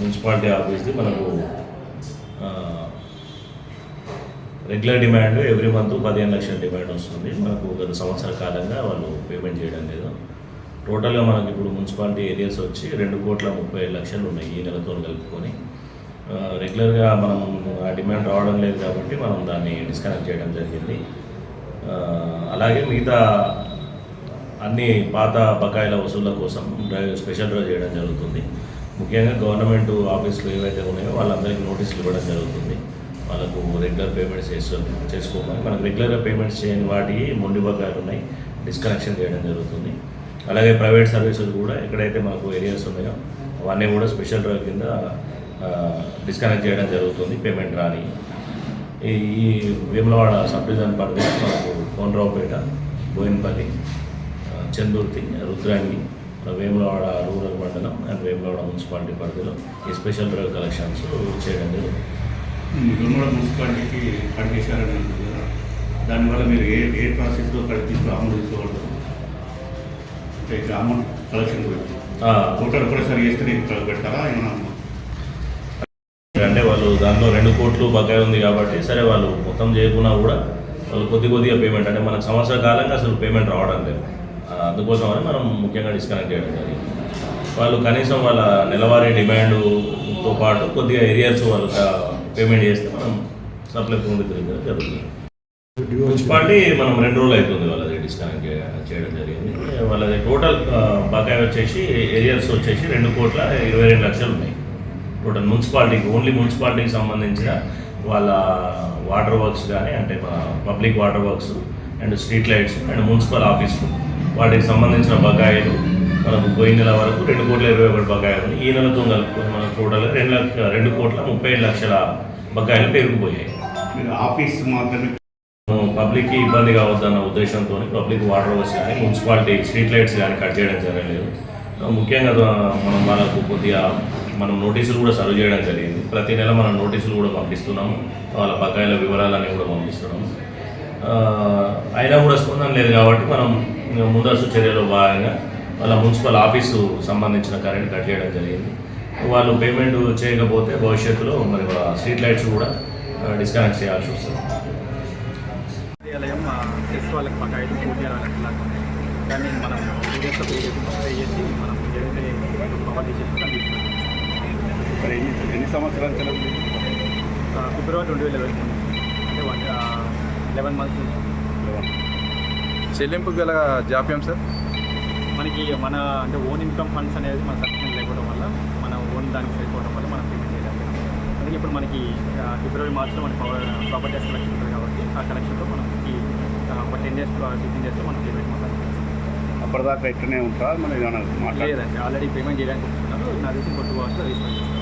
Municipality ఆఫీస్ది మనకు regular demand every month పదిహేను లక్షల డిమాండ్ వస్తుంది. మనకు గత సంవత్సర కాలంగా వాళ్ళు పేమెంట్ చేయడం లేదు. టోటల్గా మనకి ఇప్పుడు మున్సిపాలిటీ ఏరియాస్ వచ్చి రెండు కోట్ల ముప్పై ఐదు లక్షలు ఉన్నాయి ఈ నెలతో కలుపుకొని. రెగ్యులర్గా మనం ఆ డిమాండ్ రావడం లేదు కాబట్టి మనం దాన్ని డిస్కనెక్ట్ చేయడం జరిగింది. అలాగే మిగతా అన్ని పాత బకాయిల వసూళ్ళ కోసం డ్రైవ్ స్పెషల్ డ్రైవ్ చేయడం జరుగుతుంది. ముఖ్యంగా గవర్నమెంట్ ఆఫీసులు ఏవైతే ఉన్నాయో వాళ్ళందరికీ నోటీసులు ఇవ్వడం జరుగుతుంది. వాళ్ళకు రెగ్యులర్ పేమెంట్స్ చేసు చేసుకోమని మనకు రెగ్యులర్గా పేమెంట్స్ చేయని వాటి మొండి బకాయిలు ఉన్నాయి. డిస్కనెక్షన్ చేయడం జరుగుతుంది. అలాగే ప్రైవేట్ సర్వీసెస్ కూడా ఎక్కడైతే మనకు ఏరియాస్ ఉన్నాయో అవన్నీ కూడా స్పెషల్ డ్రైవ్ కింద డిస్కనెక్ట్ చేయడం జరుగుతుంది పేమెంట్ రాని. ఈ ఈ వేములవాడ సబ్ డివిజన్ పరిధిలో మనకు కోనరావుపేట బోయినపల్లి చందుర్తి రుద్రాంగి వేములవాడ రూరల్ మండలం అండ్ వేములవాడ మున్సిపాలిటీ పరిధిలో ఈ స్పెషల్ డ్రైవ్ కలెక్షన్స్ చేయడం జరుగుతుంది నిర్మల మున్సిపాలిటీకి అంటుంది కదా దానివల్ల మీరు ఏ ఏ ప్రాసెస్లో కడిగి తీసుకు అమలు తీసుకోగలుగుతారు అంటే అమౌంట్ కలెక్షన్ గురించి టోటల్ కూడా సరి చేస్తే నేను పెడతారా? ఏమన్నా? అంటే వాళ్ళు దానిలో రెండు కోట్లు బకాయి ఉంది కాబట్టి సరే వాళ్ళు మొత్తం చేయకున్నా కూడా వాళ్ళు కొద్ది కొద్దిగా పేమెంట్ అంటే మనకు సంవత్సర కాలంగా అసలు పేమెంట్ రావడం లేదు. అందుకోసమని మనం ముఖ్యంగా డిస్కనెక్ట్ చేయడం జరిగింది. వాళ్ళు కనీసం వాళ్ళ నెలవారీ డిమాండ్తో పాటు కొద్దిగా ఏరియాస్ వాళ్ళు పేమెంట్ చేస్తే మనం సప్లై పొందుతుంది జరుగుతుంది. మున్సిపాలిటీ మనం రెండు రోజులు అవుతుంది వాళ్ళది డిస్కనెక్ట్ చేయడం జరిగింది. వాళ్ళది టోటల్ బకాయి వచ్చేసి ఏరియాస్ వచ్చేసి రెండు కోట్ల ఇరవై రెండు లక్షలు ఉన్నాయి. టోటల్ మున్సిపాలిటీకి ఓన్లీ మున్సిపాలిటీకి సంబంధించిన వాళ్ళ వాటర్ వర్క్స్ కానీ అంటే మన public water works and street lights and municipal office వాటికి సంబంధించిన బకాయిలు మనకు పోయిన నెల వరకు రెండు కోట్ల ఇరవై ఒకటి బకాయిలు. ఈ నెలతో కలుపుకొని మనకు టోటల్ రెండు లక్ష రెండు కోట్ల ముప్పై ఐదు లక్షల బకాయిలు పెరిగిపోయాయి. ఆఫీస్ మాత్రమే పబ్లిక్కి ఇబ్బంది కావద్దన్న ఉద్దేశంతో పబ్లిక్ వాటర్ వర్క్స్ కానీ మున్సిపాలిటీ స్ట్రీట్ లైట్స్ కానీ కట్ చేయడం జరగలేదు. ముఖ్యంగా మనం వాళ్ళకు కొద్దిగా మనం నోటీసులు కూడా సర్వ్ చేయడం జరిగింది. ప్రతి నెల మనం నోటీసులు కూడా పంపిస్తున్నాము వాళ్ళ బకాయిల వివరాలన్నీ కూడా పంపిస్తున్నాము. అయినా కూడా స్పందన లేదు కాబట్టి మనం ముందస్తు చర్యలో భాగంగా వాళ్ళ మున్సిపల్ ఆఫీసు సంబంధించిన కరెంట్ కట్ చేయడం జరిగింది. వాళ్ళు పేమెంట్ చేయకపోతే భవిష్యత్తులో మరి స్ట్రీట్ లైట్స్ కూడా డిస్కనెక్ట్ చేయాల్సి వస్తుంది. వాళ్ళకి ఉన్నాయి కానీ మనం పే చేసి ఏదైతే ఎన్ని సంవత్సరాల చెలవు ఫిబ్రవరి రెండు వేల ఇరవై అంటే వన్ లెవెన్ మంత్స్ నుంచి. చెల్లింపు గల జాప్యం సార్? మనకి మన అంటే ఓన్ ఇన్కమ్ ఫండ్స్ అనేది మన సబ్సిడీ లేకపోవడం వల్ల మన ఓన్ దానికి సరిపోవడం వల్ల మనం పేమెంట్ చేయలేదు అందుకే ఇప్పుడు మనకి ఫిబ్రవరి మార్చ్లో మనకి ప్రాపర్టీ ట్యాక్స్ కలెక్షన్ ఉంటుంది కాబట్టి ఆ కలెక్షన్లో మనకి ఒక టెన్ డేస్ ఫిఫ్టీన్ డేస్లో మనం పేమెంట్ మొత్తం అప్పటిదాకా ఇక్కడనే ఉంటారా? మనం ఏమైనా మాట్లాడాలి లేదండి ఆల్రెడీ పేమెంట్ చేయడానికి వస్తున్నారు నా తెలిసి అవర్స్లో రీఫండ్ చేస్తారు